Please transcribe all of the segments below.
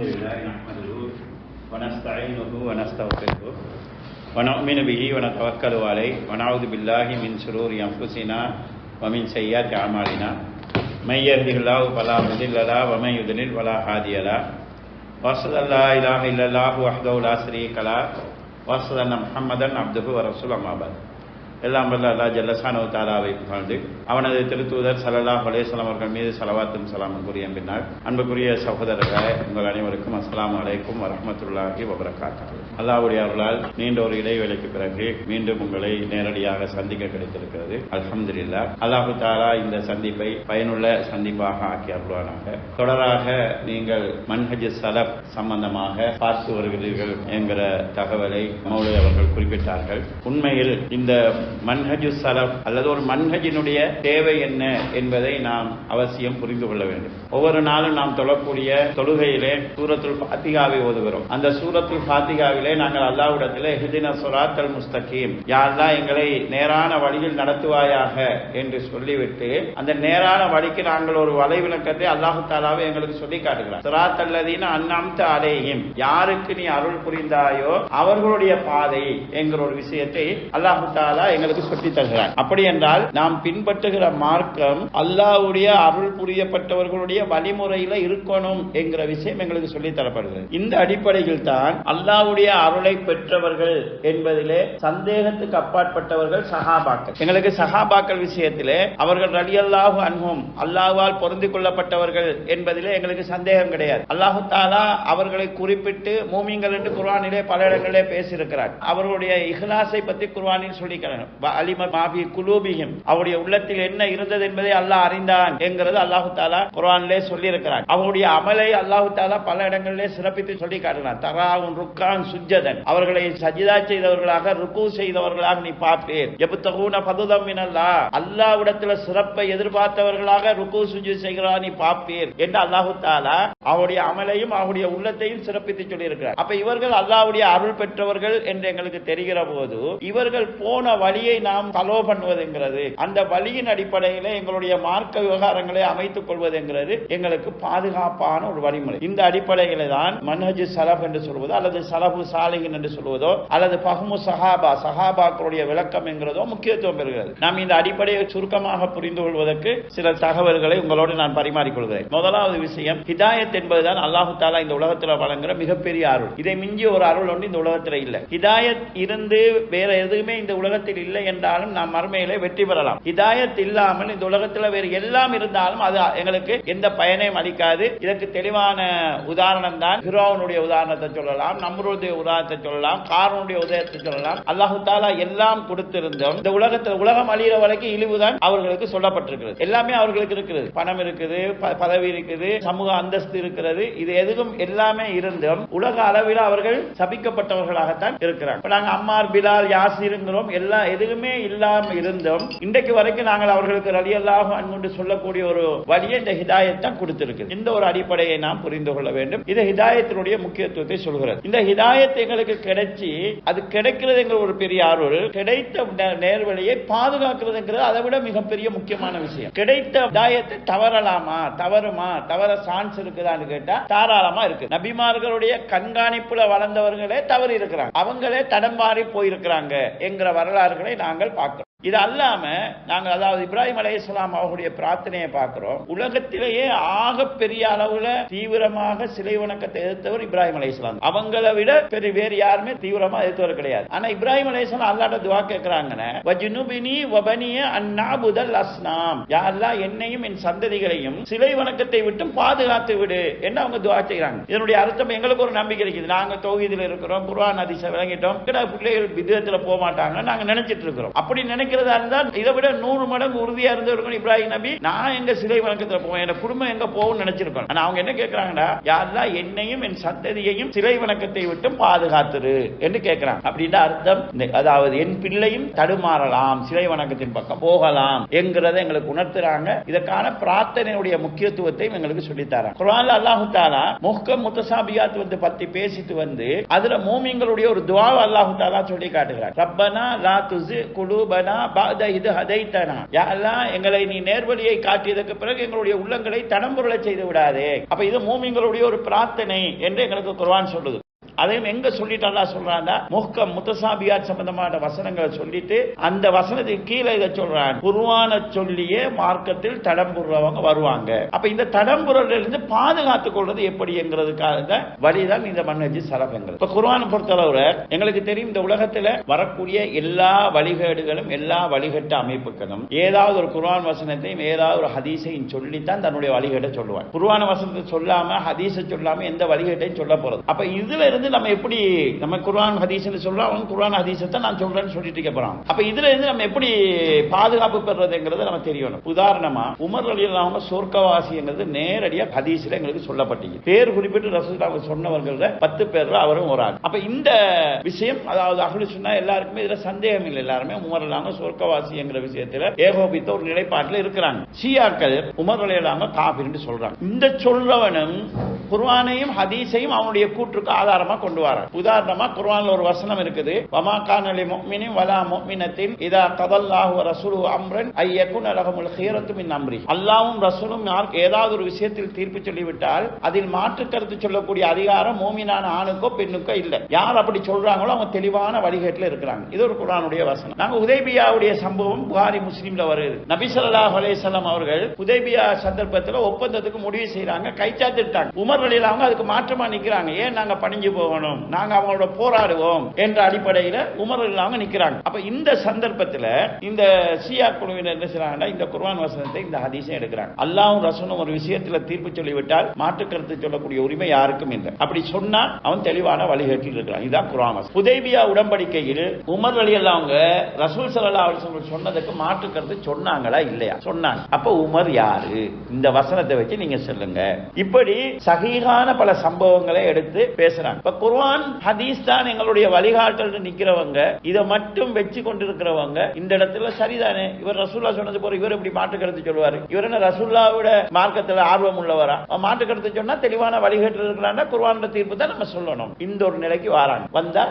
الحمد لله نحمده ونستعينه ونستغفره ونؤمن به ونتوكل عليه ونعوذ بالله من شرور أنفسنا ومن سيئات أعمالنا. من يهده الله فلا مضل له ومن يضلل فلا هادي له. أن لا إله إلا الله وحده لا شريك له. أن محمدا عبده ورسوله أما بعد. எல்லாம் வல்ல அல்லா ஜல்லசானோ தாலாவை புகழ்ந்து அவனது திருத்தூதர் சலல்லா அலேஸ்லாம் அவர்கள் மீது சலவாத்தும் சலாமும் கூறிய பின்னால் அன்புக்குரிய சகோதரர்களே உங்கள் அனைவருக்கும் அஸ்லாம் அலைக்கும் வரமத்துல்லாஹி வபரகாத்து அல்லாவுடைய அருளால் நீண்ட ஒரு இடைவேளைக்கு பிறகு மீண்டும் உங்களை நேரடியாக சந்திக்க கிடைத்திருக்கிறது. அல்ஹம்துலில்லாஹ். அல்லாஹு தாலா இந்த சந்திப்பை பயனுள்ள சந்திப்பாக ஆக்கி அருள்வானாக. தொடராக நீங்கள் மன்ஹஜ் சலப் சம்பந்தமாக பார்த்து வருகிறீர்கள் என்கிற தகவலை மௌலி அவர்கள் குறிப்பிட்டார்கள். உண்மையில் இந்த மன்ஹஜு சலப் அல்லது ஒரு மன்ஹஜினுடைய தேவை என்ன என்பதை நாம் அவசியம் புரிந்து கொள்ள வேண்டும். ஒவ்வொரு நாளும் நாம் தொழக்கூடிய தொழுகையிலே சூரத்துல் பாத்திகாவை ஓதுகிறோம். அந்த சூரத்துல் பாத்திகாவிலே நாங்கள் அல்லாஹ்விடத்திலே ஹிதின சுராத்தல் முஸ்தகீம். யாரெல்லாம் எங்களை நேரான வழியில் நடத்துவாயாக என்று சொல்லிவிட்டு அந்த நேரான வழிக்கு நாங்கள் ஒரு வலைவிளக்கத்தை அல்லாஹு தாலாவை எங்களுக்கு சொல்லி காட்டுகிறார். சுராத்தல்லதீன அண்ணாம்த அலேயும் யாருக்கு நீ அருள் புரிந்தாயோ அவர்களுடைய பாதை என்கிற ஒரு விஷயத்தை அல்லாஹு தாலா எங்களுக்கு சொல்லி தருகிறார். அப்படி என்றால் நாம் பின்பற்றுகிற மார்க்கம் அல்லாவுடைய அருள் புரியப்பட்டவர்களுடைய வழிமுறையில இருக்கணும் என்கிற விஷயம் எங்களுக்கு சொல்லி தரப்படுகிறது. இந்த அடிப்படையில் தான் அல்லாவுடைய அருளை பெற்றவர்கள் என்பதிலே சந்தேகத்துக்கு அப்பாற்பட்டவர்கள் சஹாபாக்கள். எங்களுக்கு சஹாபாக்கள் விஷயத்திலே அவர்கள் ரலி அல்லாஹு அன்பும் அல்லாஹ்வால் பொருந்தி கொள்ளப்பட்டவர்கள் என்பதிலே எங்களுக்கு சந்தேகம் கிடையாது. அல்லாஹு தாலா அவர்களை குறிப்பிட்டு மூமிங்கள் என்று குர்வானிலே பல இடங்களிலே பேசியிருக்கிறார். அவர்களுடைய இஹ்லாசை பற்றி குர்வானில் சொல்லிக்கிறார் அலிம மாபி குலூபிஹிம். அவருடைய உள்ளத்தில் என்ன இருந்தது என்பதை அல்லாஹ் அறிந்தான் என்கிறது அல்லாஹு தாலா குரானிலே சொல்லி இருக்கிறார் அவருடைய அமலை அல்லாஹு தாலா பல இடங்களிலே சிறப்பித்து சொல்லி காட்டினார் தராவும் ருக்கான் சுஜதன் அவர்களை சஜிதா செய்தவர்களாக ருக்கு செய்தவர்களாக நீ பார்ப்பேன் எபுத்தகூன பதுதம் மினல்லா. அல்லாவிடத்தில் சிறப்பை எதிர்பார்த்தவர்களாக ருக்கு சுஜி செய்கிறா நீ பார்ப்பீர் என்று அல்லாஹு தாலா அவருடைய அமலையும் அவருடைய உள்ளத்தையும் சிறப்பித்து சொல்லி இருக்கிறார் அப்ப இவர்கள் அல்லாவுடைய அருள் பெற்றவர்கள் என்று எங்களுக்கு தெரிகிற போது இவர்கள் போன வழி வழியை நாம் ஃபாலோ பண்ணுவதுங்கிறது அந்த வழியின் அடிப்படையில் எங்களுடைய மார்க்க விவகாரங்களை அமைத்துக் கொள்வதுங்கிறது எங்களுக்கு பாதுகாப்பான ஒரு வழிமுறை. இந்த அடிப்படையில தான் மன்ஹஜ் சலப் என்று சொல்வதோ அல்லது சலபு சாலிகின் என்று சொல்வதோ அல்லது பஹ்மு சஹாபா சஹாபாக்களுடைய விளக்கம் என்கிறதோ முக்கியத்துவம் பெறுகிறது. நாம் இந்த அடிப்படையை சுருக்கமாக புரிந்து கொள்வதற்கு சில தகவல்களை உங்களோடு நான் பரிமாறிக்கொள்கிறேன். முதலாவது விஷயம் ஹிதாயத் என்பதுதான் அல்லாஹு தாலா இந்த உலகத்தில் வழங்குற மிகப்பெரிய அருள். இதை மிஞ்சிய ஒரு அருள் ஒன்று இந்த உலகத்தில் இல்லை. ஹிதாயத் இருந்து வேற எதுவுமே இந்த உலகத்தில் இல்லை என்றாலும் நாம் மறுமையிலே வெற்றி பெறலாம். ஹிதாயத் இல்லாமல் இந்த உலகத்தில் வேறு எல்லாம் இருந்தாலும் அது எங்களுக்கு எந்த பயனையும் அளிக்காது. இதற்கு தெளிவான உதாரணம் தான் ஹிரோவனுடைய உதாரணத்தை சொல்லலாம் நம்மளுடைய உதாரணத்தை சொல்லலாம் காரனுடைய உதயத்தை சொல்லலாம். அல்லாஹு தாலா எல்லாம் கொடுத்திருந்தோம் இந்த உலகத்தில் உலகம் அழிகிற வரைக்கும் இழிவுதான் அவர்களுக்கு சொல்லப்பட்டிருக்கிறது. எல்லாமே அவர்களுக்கு இருக்கிறது. பணம் இருக்குது ப- பதவி இருக்குது சமூக அந்தஸ்து இருக்கிறது. இது எதுவும் எல்லாமே இருந்தும் உலக அளவில் அவர்கள் சபிக்கப்பட்டவர்களாகத்தான் இருக்கிறாங்க. இப்ப நாங்க அம்மார் பிலால் யாசிருங்கிறோம் எல்லா எதுவுமே இல்லாம இருந்தும் இன்றைக்கு வரைக்கும் நாங்கள் அவர்களுக்கு ரலியல்லாக அன்புண்டு சொல்லக்கூடிய ஒரு வழியை இந்த ஹிதாயத் தான் கொடுத்திருக்கு இந்த ஒரு அடிப்படையை நாம் புரிந்து கொள்ள வேண்டும். இது ஹிதாயத்தினுடைய முக்கியத்துவத்தை சொல்கிறது. இந்த ஹிதாயத் எங்களுக்கு கிடைச்சி அது கிடைக்கிறதுங்கிற ஒரு பெரிய ஆர்வல் கிடைத்த நேர்வழியை பாதுகாக்கிறதுங்கிறது அதை விட மிகப்பெரிய முக்கியமான விஷயம். கிடைத்த ஹிதாயத்தை தவறலாமா? தவறுமா? தவற சான்ஸ் இருக்குதான்னு கேட்டா தாராளமா இருக்கு. நபிமார்களுடைய கண்காணிப்புல வளர்ந்தவர்களே தவறு இருக்கிறாங்க அவங்களே தடம் மாறி போயிருக்கிறாங்க என்கிற வரலாறுகளை நாங்கள் பார்க்கிறோம். இது அல்லாம நாங்கள் அதாவது இப்ராஹிம் அலையாம் அவர்களுடைய பிரார்த்தனையை பார்க்கிறோம். உலகத்திலேயே ஆக பெரிய அளவுல தீவிரமாக சிலை வணக்கத்தை எதிர்த்தவர் இப்ராஹிம் அலையாம் அவங்கள விட பெரிய வேறு யாருமே தீவிரமா எதிர்த்தவர் கிடையாது. ஆனா இப்ராஹிம் அலையாம் அல்லாட்ட துவா கேட்கிறாங்க வஜ்னுபினி வபனிய அஸ்னாம். யாரெல்லாம் என்னையும் என் சந்ததிகளையும் சிலை வணக்கத்தை விட்டு பாதுகாத்து விடு என்று அவங்க துவா செய்கிறாங்க. இதனுடைய அர்த்தம் எங்களுக்கு ஒரு நம்பிக்கை இருக்குது. நாங்க தொகுதியில் இருக்கிறோம் குர்ஆன் ஹதீஸை விளங்கிட்டோம். பிள்ளைகள் விதத்துல போக மாட்டாங்க நாங்க நினைச்சிட்டு இருக்கிறோம். அப்படி நினைக்க இருக்கிறதா இருந்தால் இதை விட நூறு மடங்கு உறுதியா இருந்தவர்கள் இப்ராஹிம் நபி. நான் எங்க சிலை வணக்கத்துல போவேன். என் குடும்பம் எங்க போகும்னு நினைச்சிருக்கோம் ஆனா அவங்க என்ன கேட்கிறாங்கடா யாரெல்லாம் என்னையும் என் சந்ததியையும் சிலை வணக்கத்தை விட்டு பாதுகாத்துரு என்று கேட்கிறாங்க அப்படின்னா அர்த்தம் அதாவது என் பிள்ளையும் தடுமாறலாம். சிலை வணக்கத்தின் பக்கம் போகலாம் என்கிறத எங்களுக்கு உணர்த்துறாங்க. இதற்கான பிரார்த்தனையுடைய முக்கியத்துவத்தையும் எங்களுக்கு சொல்லித்தாராங்க. குரான் அல்லாஹு தாலா முஹ்கம் முத்தசாபியாத் வந்து பத்தி பேசிட்டு வந்து அதுல மூமிங்களுடைய ஒரு துவா அல்லாஹு தாலா சொல்லி காட்டுகிறார் ரப்பனா லா துசு குலூபனா பாத இது ஹதைத்தனா. யா எங்களை நீ நேர்வழியை காட்டியதற்கு பிறகு எங்களுடைய உள்ளங்களை தடம்புரளை செய்து விடாதே. அப்ப இது மூமிங்களுடைய ஒரு பிரார்த்தனை என்று எங்களுக்கு குர்வான் சொல்லுது. அதையும் எங்க சொல்லிட்டு அல்லா சொல்றான்னா முஹ்கம் முத்தசாபியாத் சம்பந்தமான வசனங்களை சொல்லிட்டு அந்த வசனத்துக்கு கீழே இதை சொல்றான். குருவான சொல்லியே மார்க்கத்தில் தடம்புறவங்க வருவாங்க. அப்ப இந்த தடம்புறல இருந்து பாதுகாத்துக் கொள்வது எப்படிங்கிறதுக்காக வழிதான் இந்த மன்னஜி சலபங்கள் இப்ப குருவான பொறுத்தளவுல எங்களுக்கு தெரியும் இந்த உலகத்துல வரக்கூடிய எல்லா வழிகேடுகளும் எல்லா வழிகட்ட அமைப்புகளும் ஏதாவது ஒரு குர்ஆன் வசனத்தையும் ஏதாவது ஒரு ஹதீஸையும் சொல்லித்தான் தன்னுடைய வழிகேட்டை சொல்லுவான் குர்ஆன் வசனத்தை சொல்லாம ஹதீஸை சொல்லாம எந்த வழிகேட்டையும் சொல்ல போறது அப்ப இதுல இருந்து நம்ம எப்படி நம்ம குர்ஆன் ஹதீஸ்னு சொல்றோம் அவன் குர்ஆன் ஹதீஸை தான் நான் சொல்றேன்னு சொல்லிட்டு இருக்க போறான். அப்ப இதுல இருந்து நம்ம எப்படி பாதுகாப்பு பெறதுங்கிறத நம்ம தெரியணும். உதாரணமா உமர் அலி அவங்க சொர்க்கவாசிங்கிறது நேரடியா ஹதீஸ்ல எங்களுக்கு சொல்லப்பட்டீங்க. பேர் குறிப்பிட்டு ரசூலுல்லாஹ் சொன்னவர்கள பத்து பேர்ல அவரும் ஒரு ஆள். அப்ப இந்த விஷயம் அதாவது அகலு சொன்னா எல்லாருக்குமே இதுல சந்தேகம் இல்லை. எல்லாருமே உமர் அல்லாம சொர்க்கவாசிங்கிற விஷயத்துல ஏகோபித்த ஒரு நிலைப்பாட்டில் இருக்கிறாங்க. ஷியாக்கள் உமர் அலியலாம காபிர்னு சொல்றாங்க. இந்த சொல்றவனும் குர்வானையும் ஹதீஸையும் அவனுடைய கூற்றுக்கு ஆதாரம் ஆதாரமா கொண்டு வர உதாரணமா குர்ஆன்ல ஒரு வசனம் இருக்குது. வமா கானலி முஃமினின் வலா முஃமினத்தின் இதா கதல்லாஹு ரசூலு அம்ரன் ஐ யகுன ஹீரத்து மின் அம்ரி. அல்லாஹ்வும் ரசூலும் யாருக்கு ஏதாவது ஒரு விஷயத்தில் தீர்ப்பு சொல்லிவிட்டால் அதில் மாற்று கருத்து சொல்லக்கூடிய அதிகாரம் மூமினான ஆணுக்கோ பெண்ணுக்கோ இல்லை. யார் அப்படி சொல்றாங்களோ அவங்க தெளிவான வழிகேட்டில் இருக்கிறாங்க. இது ஒரு குரானுடைய வசனம். நாங்க உதைபியாவுடைய சம்பவம் புகாரி முஸ்லீம்ல வருது. நபி ஸல்லல்லாஹு அலைஹி அவர்கள் உதைபியா சந்தர்ப்பத்தில் ஒப்பந்தத்துக்கு முடிவு செய்யறாங்க கைச்சாத்திட்டாங்க. உமர் வழியில் அவங்க அதுக்கு மாற்றமா நிக்கிறாங்க. ஏன் நாங்க பணிஞ்சு கொண்டு போகணும். நாங்க அவங்களோட போராடுவோம் என்ற அடிப்படையில உமர்கள் அவங்க நிக்கிறாங்க. அப்ப இந்த சந்தர்ப்பத்துல இந்த சியா குழுவினர் என்ன செய்யறாங்கன்னா இந்த குர்வான் வசனத்தை இந்த ஹதீசம் எடுக்கிறாங்க. அல்லாவும் ரசனும் ஒரு விஷயத்துல தீர்ப்பு சொல்லிவிட்டால் மாற்று கருத்து சொல்லக்கூடிய உரிமை யாருக்கும் இல்லை. அப்படி சொன்னா அவன் தெளிவான வழிகேட்டில் இருக்கிறான். இதுதான் குர்வான் வசனம். ஹுதைபியா உடன்படிக்கையில் உமர் அலி அவங்க ரசூல் ஸல்லல்லாஹு அலைஹி சொன்னதுக்கு மாற்று கருத்து சொன்னாங்களா இல்லையா? சொன்னாங்க. அப்ப உமர் யாரு? இந்த வசனத்தை வச்சு நீங்க சொல்லுங்க. இப்படி சகிகான பல சம்பவங்களை எடுத்து பேசுறாங்க. இப்ப குர்வான் ஹதீஸ் தான் எங்களுடைய வழிகாட்டல் நிக்கிறவங்க இதை மட்டும் வச்சு கொண்டிருக்கிறவங்க இந்த இடத்துல சரிதானே? இவர் ரசூல்லா சொன்னது போற இவர் எப்படி மாற்று கருத்து சொல்லுவாரு. இவர் என்ன ரசூல்லாவோட மார்க்கத்துல ஆர்வம் உள்ளவரா? அவன் மாற்று கருத்து சொன்னா தெளிவான வழிகாட்டல் இருக்கிறான்னா குர்வான் தீர்ப்பு தான் நம்ம சொல்லணும். இந்த ஒரு நிலைக்கு வராங்க. வந்தா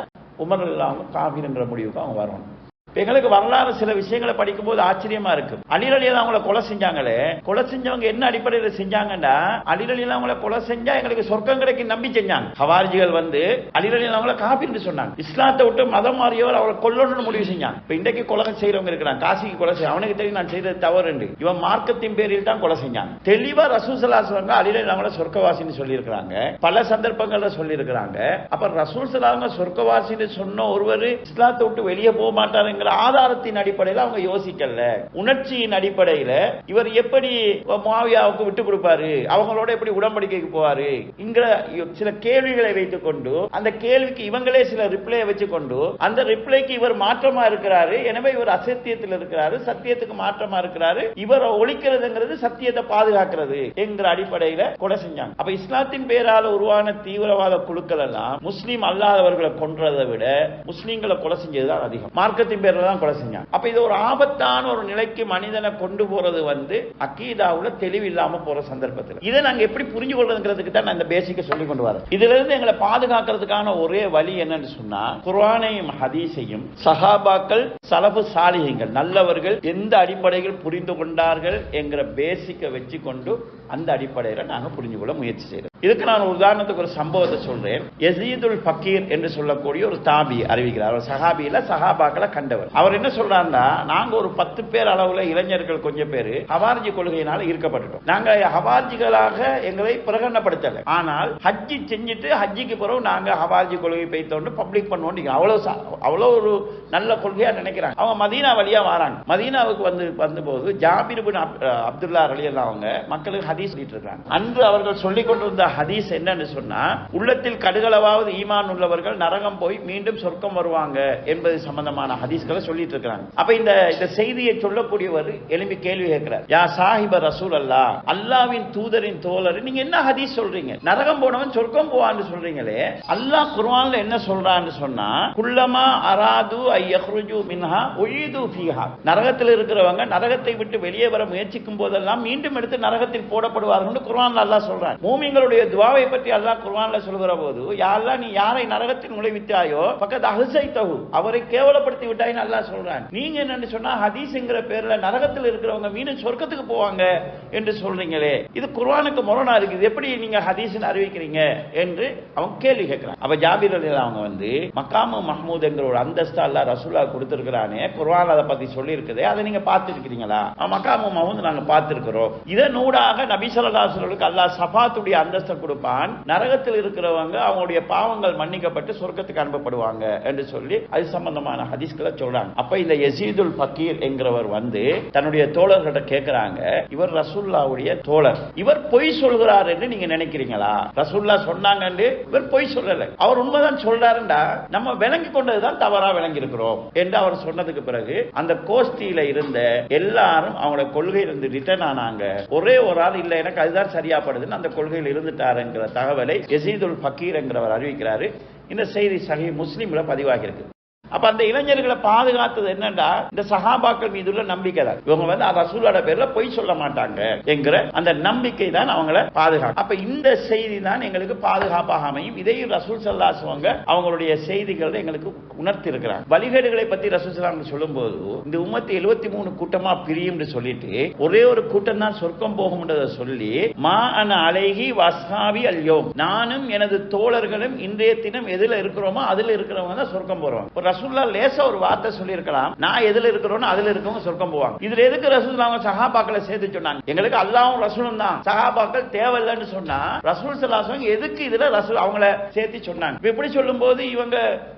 உமர் இல்லாம என்ற முடிவுக்கு அவங்க வரணும். எங்களுக்கு வரலாறு சில விஷயங்களை படிக்கும்போது ஆச்சரியமா இருக்கு. அலிரலியில் அவங்கள கொலை செஞ்சாங்களே. கொலை செஞ்சவங்க என்ன அடிப்படையில் செஞ்சாங்கன்னா அலிரலியில் அவங்கள கொலை செஞ்சா எங்களுக்கு சொர்க்கம் கிடைக்கும் நம்பி செஞ்சாங்க. ஹவாரிஜிகள் வந்து அலிரலியில் அவங்கள காபின்னு சொன்னாங்க. இஸ்லாத்தை விட்டு மதம் மாறியவர் அவளை கொல்லணும்னு முடிவு செஞ்சாங்க. இப்ப இன்றைக்கு கொலை செய்யறவங்க இருக்கிறாங்க. காசிக்கு கொலை செய்ய அவனுக்கு தெரியும் நான் செய்தது தவறு இவன் மார்க்கத்தின் பேரில் தான் கொலை செஞ்சாங்க. தெளிவா ரசூசலா சொல்லுங்க அலிரலியில் அவங்கள சொர்க்கவாசின்னு சொல்லியிருக்கிறாங்க. பல சந்தர்ப்பங்கள்ல சொல்லியிருக்கிறாங்க. அப்ப ரசூல் சலாங்க சொர்க்கவாசின்னு சொன்ன ஒருவர் இஸ்லாத்தை விட்டு வெளியே போக மாட்டாருங்கிற ஆதாரத்தின் அடிப்படையில் அவங்க யோசிக்கல. உணர்ச்சியின் அடிப்படையில இவர் எப்படி மாவியாவுக்கு விட்டு கொடுப்பாரு? அவங்களோட எப்படி உடன்படிக்கைக்கு போவாரு? இங்கிற சில கேள்விகளை வைத்துக் கொண்டு அந்த கேள்விக்கு இவங்களே சில ரிப்ளை வச்சு கொண்டு அந்த ரிப்ளைக்கு இவர் மாற்றமா இருக்கிறாரு? எனவே இவர் அசத்தியத்தில் இருக்கிறாரு சத்தியத்துக்கு மாற்றமா இருக்கிறாரு. இவரை ஒழிக்கிறதுங்கிறது சத்தியத்தை பாதுகாக்கிறது என்கிற அடிப்படையில கொலை செஞ்சாங்க. அப்ப இஸ்லாத்தின் பேரால உருவான தீவிரவாத குழுக்கள் எல்லாம் முஸ்லீம் அல்லாதவர்களை கொன்றதை விட முஸ்லீம்களை கொலை செஞ்சதுதான் அதிகம். மார்க்கத்தின் பேரில் தான் கொலை செஞ்சாங்க. அப்ப இது ஒரு ஆபத்தான ஒரு நிலைக்கு மனிதனை கொண்டு போறது வந்து அக்கீதாவுல தெளிவு இல்லாமல் போற சந்தர்ப்பத்தில். இதை நாங்க எப்படி புரிஞ்சு கொள்றதுங்கிறதுக்கு தான் நான் இந்த பேசிக்கை சொல்லி கொண்டு வரேன். இதுல இருந்து எங்களை பாதுகாக்கிறதுக்கான ஒரே வழி என்னன்னு சொன்னா குர்ஆனையும் ஹதீஸையும் சஹாபாக்கள் சலபு சாலிகங்கள் நல்லவர்கள் எந்த அடிப்படையில் புரிந்து கொண்டார்கள் என்கிற பேசிக்கை வச்சு கொண்டு அந்த அடிப்படையில் நாங்கள் புரிஞ்சு கொள்ள முயற்சி செய்கிறோம் இதுக்கு நான் உதாரணத்துக்கு ஒரு சம்பவத்தை சொல்றேன். எசீதுல் பக்கீர் என்று சொல்லக்கூடிய ஒரு தாபி அறிவிக்கிறார். அவர் சஹாபியில சஹாபாக்களை கண்டவர். அவர் என்ன சொல்றாருன்னா நாங்க ஒரு பத்து பேர் அளவுல இளைஞர்கள் கொஞ்சம் பேர் ஹவார்ஜி கொள்கையினால இருக்கப்பட்டுட்டோம் நாங்க ஹவார்ஜிகளாக எங்களை பிரகடனப்படுத்தல. ஆனால் ஹஜ்ஜி செஞ்சுட்டு ஹஜ்ஜிக்கு பிறகு நாங்க ஹவார்ஜி கொள்கை பெய்தோண்டு பப்ளிக் பண்ணுவோம் அவ்வளவு அவ்வளவு ஒரு நல்ல கொள்கையா நினைக்கிறாங்க. அவங்க மதீனா வழியா வராங்க. மதீனாவுக்கு வந்து வந்தபோது ஜாபிர் பின் அப்- அப்துல்லா அலி அவங்க மக்களுக்கு ஹதீஸ் சொல்லிட்டு இருக்காங்க அன்று அவர்கள் சொல்லிக் கொண்டிருந்த ஹதீஸ் என்னன்னு சொன்னா உள்ளத்தில் கடுகளவாவது ஈமான் உள்ளவர்கள் நரகம் போய் மீண்டும் சொர்க்கம் வருவாங்க என்பது சம்பந்தமான ஹதீஸ்களை சொல்லிட்டு இருக்கிறாங்க அப்ப இந்த இந்த செய்தியை சொல்லக்கூடியவர் எழுப்பி கேள்வி கேட்கிறார். யா சாஹிப ரசூல் அல்லா அல்லாவின் தூதரின் தோழர் நீங்க என்ன ஹதீஸ் சொல்றீங்க? நரகம் போனவன் சொர்க்கம் போவான்னு சொல்றீங்களே அல்லாஹ் குர்ஆன்ல என்ன சொல்றான்னு சொன்னா குள்ளமா அராது ஐயஹ்ருஜு மின்ஹா ஒழிது ஃபீஹா. நரகத்தில் இருக்கிறவங்க நரகத்தை விட்டு வெளியே வர முயற்சிக்கும் போதெல்லாம் மீண்டும் எடுத்து நரகத்தில் போட போடப்படுவார்கள் குர்ஆன்ல அல்லாஹ் சொல்றான். மூமிங்களுடைய துவாவை பற்றி அல்லாஹ் குர்வான்ல சொல்கிற போது யாரெல்லாம் நீ யாரை நரகத்தில் நுழைவித்தாயோ பக்கத்து அகசை தகு அவரை கேவலப்படுத்தி விட்டாயின்னு அல்லாஹ் சொல்றான். நீங்க என்னன்னு சொன்னா ஹதீஸ்ங்கிற பேர்ல நரகத்தில் இருக்கிறவங்க மீண்டும் சொர்க்கத்துக்கு போவாங்க என்று சொல்றீங்களே. இது குர்வானுக்கு முரணா இருக்கு இது எப்படி நீங்க ஹதீஸ்னு அறிவிக்கிறீங்க என்று அவன் கேள்வி கேட்கிறான். அப்ப ஜாபீர் அலி அவங்க வந்து மக்காமு மஹமூத் என்கிற ஒரு அந்தஸ்தா அல்லா ரசூலா கொடுத்திருக்கிறானே குர்வான் அதை பத்தி சொல்லி இருக்குதே அதை நீங்க பார்த்துருக்கிறீங்களா? மக்காமு மஹமூத் நாங்க பார்த்திருக்கிறோம். இதன் ஊடாக அல்லாஹ் சபாத்துடைய அந்தஸ்தை கொடுப்பான். நரகத்தில் இருக்கிறவங்க அவங்களுடைய பாவங்கள் மன்னிக்கப்பட்டு சொர்க்கத்துக்கு அனுப்பப்படுவாங்க என்று சொல்லி அது சம்பந்தமான ஹதீஸ்களை சொல்றாங்க. அப்ப இந்த எசீதுல் ஃபக்கீர் என்கிறவர் வந்து தன்னுடைய தோழர்கிட்ட கேட்கிறாங்க இவர் ரசூல்லாவுடைய தோழர். இவர் பொய் சொல்கிறார் என்று நீங்க நினைக்கிறீங்களா? ரசூல்லா சொன்னாங்கன்னு இவர் பொய் சொல்லல. அவர் உண்மைதான் சொல்றாருண்டா. நம்ம விளங்கி கொண்டதுதான் தவறா விளங்கி இருக்கிறோம் என்று அவர் சொன்னதுக்கு பிறகு அந்த கோஷ்டியில இருந்த எல்லாரும் அவங்களோட கொள்கையிலிருந்து ரிட்டர்ன் ஆனாங்க. ஒரே ஒரு ஆள் இல்ல எனக்கு அதுதான் சரியாப்படுதுன்னு அந்த கொள்கையில் இருந்துட்டாருங்கிற தகவலை எசீதுல் ஃபக்கீர் என்கிறவர் அறிவிக்கிறாரு. இந்த செய்தி சகி முஸ்லிம்ல பதிவாகி இருக்கு அப்ப அந்த இளைஞர்களை பாதுகாத்தது என்னன்னா இந்த சகாபாக்கள் மீது உள்ள நம்பிக்கை தான். இவங்க வந்து ரசூலோட பேர்ல பொய் சொல்ல மாட்டாங்க என்கிற அந்த நம்பிக்கை தான் அவங்கள பாதுகாக்கும் அப்ப இந்த செய்தி தான் எங்களுக்கு பாதுகாப்பாக அமையும். இதையும் ரசூல் சல்லாசுவங்க அவங்களுடைய செய்திகளை எங்களுக்கு உணர்த்தி இருக்கிறாங்க வழிகேடுகளை பத்தி ரசூல் சலாம் சொல்லும் போது இந்த உம்மத்து எழுபத்தி மூணு கூட்டமா பிரியும் சொல்லிட்டு ஒரே ஒரு கூட்டம் தான் சொர்க்கம் போகும்ன்றதை சொல்லி மா அன அழகி வசாவி அல்யோம் நானும் எனது தோழர்களும் இன்றைய தினம் எதுல இருக்கிறோமோ அதுல இருக்கிறவங்க தான் சொர்க்கம் போறோம் ரசூல்லா லேசா ஒரு வார்த்தை சொல்லியிருக்கலாம். நான் எதுல இருக்கிறோனோ அதுல இருக்கவங்க சொர்க்கம் போவாங்க. இதுல எதுக்கு ரசூல் அவங்க சகாபாக்களை சேர்த்து சொன்னாங்க? எங்களுக்கு அல்லாவும் ரசூலும் தான். சகாபாக்கள் தேவையில்லைன்னு சொன்னா ரசூல் சல்லாசம் எதுக்கு இதுல ரசூல் அவங்கள சேர்த்து சொன்னாங்க? இப்படி சொல்லும் போது இவங்க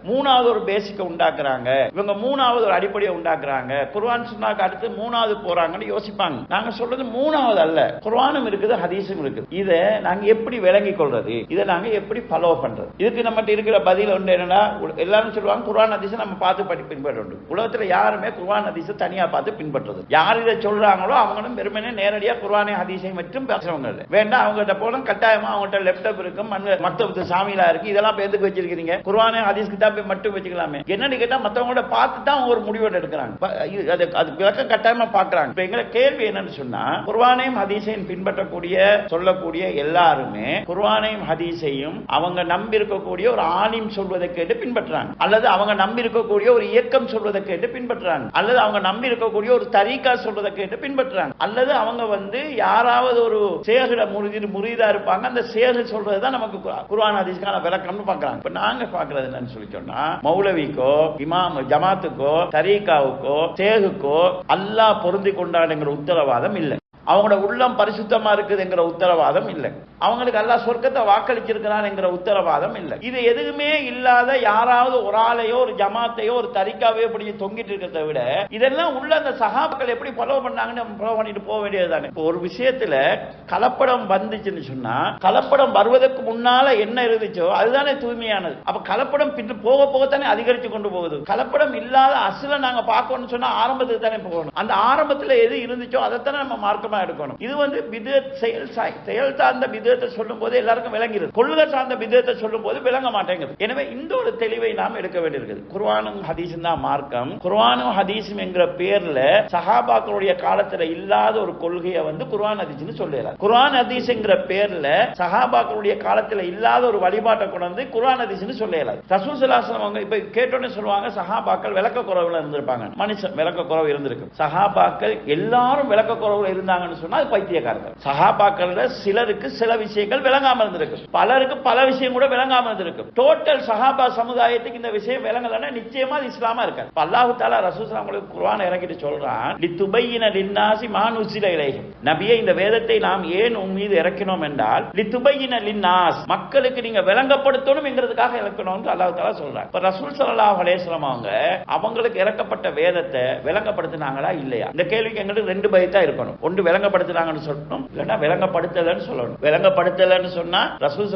மூணாவது ஒரு பேசிக்க உண்டாக்குறாங்க. இவங்க மூணாவது ஒரு அடிப்படையை உண்டாக்குறாங்க. குர்வான் சொன்னாக்கு அடுத்து மூணாவது போறாங்கன்னு யோசிப்பாங்க. நாங்க சொல்றது மூணாவது அல்ல. குர்வானும் இருக்குது ஹதீஸும் இருக்குது. இதை நாங்க எப்படி விளங்கி கொள்றது? இதை நாங்க எப்படி ஃபாலோ பண்றது? இதுக்கு நம்மகிட்ட இருக்கிற பதில் ஒன்று என்னன்னா எல்லாரும் சொல்லுவாங்க குர்வான் ஹதீஸ் ஹதீஸை நம்ம பார்த்து படி பின்பற்றணும் உலகத்தில் யாருமே குர்வான் ஹதீஸை தனியாக பார்த்து பின்பற்றுறது யார் இதை சொல்கிறாங்களோ அவங்களும் வெறுமனே நேரடியாக குர்வானை ஹதீஸை மட்டும் பேசுறவங்க இல்லை. வேண்டாம் அவங்ககிட்ட போனா கட்டாயமாக அவங்ககிட்ட லேப்டாப் இருக்கும் மக்தபத்து சாமிலா இருக்கு. இதெல்லாம் இப்ப எதுக்கு வச்சிருக்கீங்க குர்ஆனை ஹதீஸ் கிதாபை மட்டும் வச்சுக்கலாமே. என்னன்னு கேட்டால் மத்தவங்களோட பார்த்து தான் ஒரு முடிவு எடுக்கிறாங்க. அது அது விளக்கம் கட்டாயமாக பார்க்குறாங்க. இப்போ எங்களை கேள்வி என்னன்னு சொன்னால் குர்வானையும் ஹதீஸையும் பின்பற்றக்கூடிய சொல்லக்கூடிய எல்லாருமே குர்வானையும் ஹதீஸையும் அவங்க நம்பி இருக்கக்கூடிய ஒரு ஆலிம் சொல்வதை கேட்டு பின்பற்றுறாங்க. அல்லது அவங்க நம்பி இருக்கக்கூடிய ஒரு இயக்கம் சொல்வதை கேட்டு பின்பற்றுறாங்க அல்லது அவங்க நம்பி இருக்கக்கூடிய ஒரு தரீக்கா சொல்வதை கேட்டு பின்பற்றுறாங்க அல்லது அவங்க வந்து யாராவது ஒரு சேகர முறிதி முறிதா இருப்பாங்க. அந்த சேகர் சொல்றதுதான் நமக்கு குர்ஆ- குர்ஆன் ஹதீஸ்க்கான விளக்கம்னு பாக்குறாங்க இப்ப நாங்க பாக்குறது என்னன்னு சொல்லி சொன்னா மௌலவிக்கோ இமாம் ஜமாத்துக்கோ தரீகாவுக்கோ சேகுக்கோ அல்லாஹ் பொருந்தி கொண்டாடுங்கிற உத்தரவாதம் இல்லை. அவங்களோட உள்ளம் பரிசுத்தமா இருக்குதுங்கிற உத்தரவாதம் இல்லை. அவங்களுக்கு எல்லா சொர்க்கத்தை வாக்களிச்சிருக்கிறான் என்கிற உத்தரவாதம் இல்லை. இது எதுவுமே இல்லாத யாராவது ஒரு ஆளையோ ஒரு ஜமாத்தையோ ஒரு தரிக்காவையோ இப்படி தொங்கிட்டு இருக்கிறத விட இதெல்லாம் உள்ள அந்த சகாப்கள் எப்படி ஃபாலோ பண்ணாங்கன்னு நம்ம ஃபாலோ பண்ணிட்டு போக வேண்டியதுதானே. இப்போ ஒரு விஷயத்துல கலப்படம் வந்துச்சுன்னு சொன்னா கலப்படம் வருவதற்கு முன்னால என்ன இருந்துச்சோ அதுதானே தூய்மையானது. அப்ப கலப்படம் பின்னு போக போகத்தானே அதிகரிச்சு கொண்டு போகுது. கலப்படம் இல்லாத அசுல நாங்க பார்க்கணும்னு சொன்னா ஆரம்பத்துக்கு தானே போகணும். அந்த ஆரம்பத்துல எது இருந்துச்சோ அதைத்தானே நம்ம மார்க்கமா எடுக்கணும். இது வந்து விதத் செயல் சாய் செயல் சார்ந்த விதத்தை சொல்லும் போது எல்லாருக்கும் விளங்கிறது கொள்கை சார்ந்த விதத்தை சொல்லும் போது விளங்க மாட்டேங்குது. எனவே இந்த ஒரு தெளிவை நாம் எடுக்க வேண்டியிருக்குது. குர்வானும் ஹதீஸும் தான் மார்க்கம். குர்வானும் ஹதீஸும் என்கிற பேர்ல சஹாபாக்களுடைய காலத்துல இல்லாத ஒரு கொள்கையை வந்து குர்வான் ஹதீஸ்னு சொல்லுகிறார் குர்ஆன் ஹதீஸ்ங்கிற பேர்ல சஹாபாக்களுடைய காலத்துல இல்லாத ஒரு வழிபாட்டை கொண்டு வந்து குர்வான் ஹதீஸ்னு சொல்லுகிறார் ரசூல் அவங்க இப்ப கேட்டோன்னே சொல்லுவாங்க சஹாபாக்கள் விளக்க குறவுல இருந்திருப்பாங்க. மனுஷன் விளக்க குறவு இருந்திருக்கு. சஹாபாக்கள் எல்லாரும் விளக்க குறவுல இருந்தாங்கன்னு சொன்னா அது பைத்தியக்காரர்கள். சஹாபாக்கள்ல சிலருக்கு சில விஷயங்கள் விளங்காம இருந்திருக்கு. பலருக்கு பல விஷயம் கூட விளங்காம இருந்திருக்கு. டோட்டல் சஹாபா சமுதாயத்துக்கு இந்த விஷயம் விளங்கலன்னா நிச்சயமா அது இஸ்லாமா இருக்காது. அல்லாஹு தாலா ரசூல் உங்களுக்கு குர்ஆன் இறக்கிட்டு சொல்றான் லித்துபையின லின்னாசி மானுசில இலைஹிம். நபியை இந்த வேதத்தை நாம் ஏன் உன் மீது இறக்கினோம் என்றால் லித்துபையின லின்னாஸ் மக்களுக்கு நீங்க விளங்கப்படுத்தணும் என்கிறதுக்காக இறக்கணும்னு அல்லாஹு தாலா சொல்றாங்க இப்ப ரசூல் ஸல்லல்லாஹு அலேஸ்லாம் அவங்க அவங்களுக்கு இறக்கப்பட்ட வேதத்தை விளங்கப்படுத்தினாங்களா இல்லையா? இந்த கேள்விக்கு எங்களுக்கு ரெண்டு பயத்தா இருக்கணும். ஒன்று விளங்கப்படுத்தினாங்கன்னு சொல்லணும். இல்லைன்னா விளங்கப்படுத்தலைன்னு சொல்லணும். விளங்கப்படுத்தலைன்னு சொன்னா ரசூல்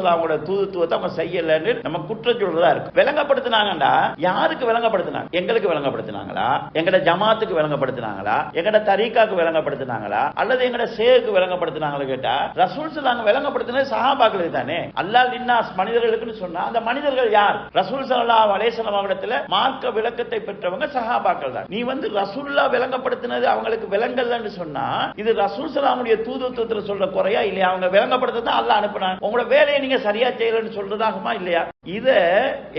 தூதுத்துவத்தை அவங்க செய்யலைன்னு நம்ம குற்றம் சொல்றதா இருக்கு விளங்கப்படுத்தினாங்கடா. யாருக்கு விளங்கப்படுத்தினாங்க? எங்களுக்கு விளங்கப்படுத்தினாங்களா? எங்கட ஜமாத்துக்கு விளங்கப்படுத்தினாங்களா? எங்கட தரீக்காக்கு விளங்கப்படுத்தினாங்களா? அல்லது எங்கட சேகுக்கு விளங்கப்படுத்தினாங்களா கேட்டா ரசூல் சலாங்க விளங்கப்படுத்தினது சஹாபாக்களுக்கு தானே. அல்லாஹ் லின்னாஸ் மனிதர்களுக்குன்னு சொன்னா அந்த மனிதர்கள் யார்? ரசூல் ஸல்லல்லாஹு அலைஹி வஸல்லம் மார்க்க விளக்கத்தை பெற்றவங்க சஹாபாக்கள் தான். நீ வந்து ரசூல்லா விளங்கப்படுத்தினது அவங்களுக்கு விளங்கலன்னு சொன்னா இது ரசூசலாமுடைய தூதுத்துவத்தில் சொல்ற குறையா இல்லையா? அவங்க விளங்கப்படுத்த தான் அல்ல அனுப்புனாங்க. உங்களோட வேலையை நீங்க சரியா செய்யலன்னு சொல்றதாகுமா இல்லையா? இத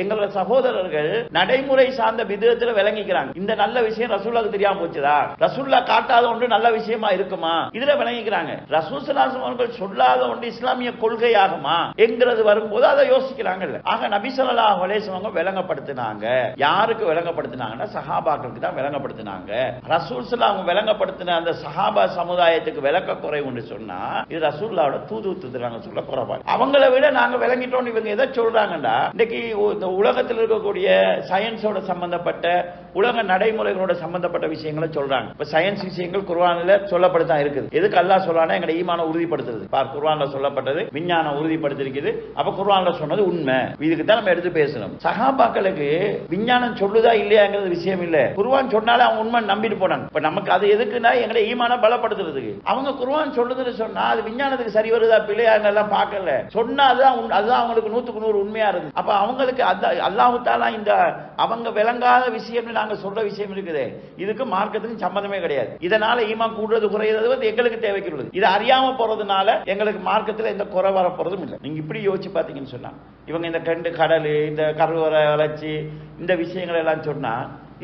எங்களோட சகோதரர்கள் நடைமுறை சார்ந்த விதத்துல விளங்கிக்கிறாங்க. இந்த நல்ல விஷயம் ரசூல்லாக்கு தெரியாம போச்சுதா? ரசூல்லா காட்டாத ஒன்று நல்ல விஷயமா இருக்குமா? இதுல விளங்கிக்கிறாங்க. ரசூசலாசம் அவர்கள் சொல்லாத ஒன்று இஸ்லாமிய கொள்கையாகுமா என்கிறது வரும்போது அதை யோசிக்கிறாங்கல்ல. ஆக நபிசல்லா ஸல்லல்லாஹு அவங்க விளங்கப்படுத்தினாங்க. யாருக்கு விளங்கப்படுத்தினாங்கன்னா சஹாபாக்களுக்கு தான் விளங்கப்படுத்தினாங்க. ரசூல்சலா அவங்க விளங்கப்படுத்தின அந்த சஹாபா சமுதாயத்துக்கு விளக்க குறைவுன்னு சொன்னா இது ரசூல்லாவோட தூது நாங்க சொல்ல குறைவா அவங்கள விட நாங்க விளங்கிட்டோம் இவங்க எதை சொல்றாங்கடா இன்னைக்கு இந்த உலகத்தில் இருக்கக்கூடிய சயின்ஸோட சம்பந்தப்பட்ட உலக நடைமுறைகளோட சம்பந்தப்பட்ட விஷயங்களை சொல்றாங்க. இப்ப சயின்ஸ் விஷயங்கள் குர்வானில சொல்லப்படுத்தான் இருக்குது. எதுக்கு அல்லாஹ் சொல்லானா எங்க ஈமான உறுதிப்படுத்துறது. பார் குர்வான்ல சொல்லப்பட்டது விஞ்ஞானம் உறுதிப்படுத்திருக்குது. அப்ப குர்வான்ல சொன்னது உண்மை. இதுக்கு தான் நம்ம எடுத்து பேசணும். சகாபாக்களுக்கு விஞ்ஞானம் சொல்லுதா இல்லையாங்கிறது விஷயம் இல்ல. குர்வான் சொன்னாலே அவங்க உண்மை நம்பிட்டு போனாங்க. இப்ப நமக்கு அது எதுக்குன்னா எங்களை ஈமான பலப்படுத்துறதுக்கு. அவங்க குர்வான் சொல்லுதுன்னு சொன்னா அது விஞ்ஞானத்துக்கு சரி வருதா பிள்ளையாங்க எல்லாம் பார்க்கல. சொன்னா அதுதான் அதுதான் அவங்களுக்கு நூத்துக்கு நூறு உண்மையா இருக்கு அப்ப அவங்களுக்கு அந்த- தாலா இந்த அவங்க விளங்காத விஷயம் நாங்க சொல்ற விஷயம் இருக்குது. இதுக்கு மார்க்கத்துக்கு சம்பந்தமே கிடையாது. இதனால ஈமான் கூடுறது குறையிறது வந்து எங்களுக்கு தேவைக்குள்ளது. இது அறியாம போறதுனால எங்களுக்கு மார்க்கத்துல எந்த குறை வர போறதும் இல்லை. நீங்க இப்படி யோசிச்சு பாத்தீங்கன்னு சொன்னா இவங்க இந்த கண்டு கடல் இந்த கருவறை வளர்ச்சி இந்த விஷயங்கள் எல்லாம் சொன்னா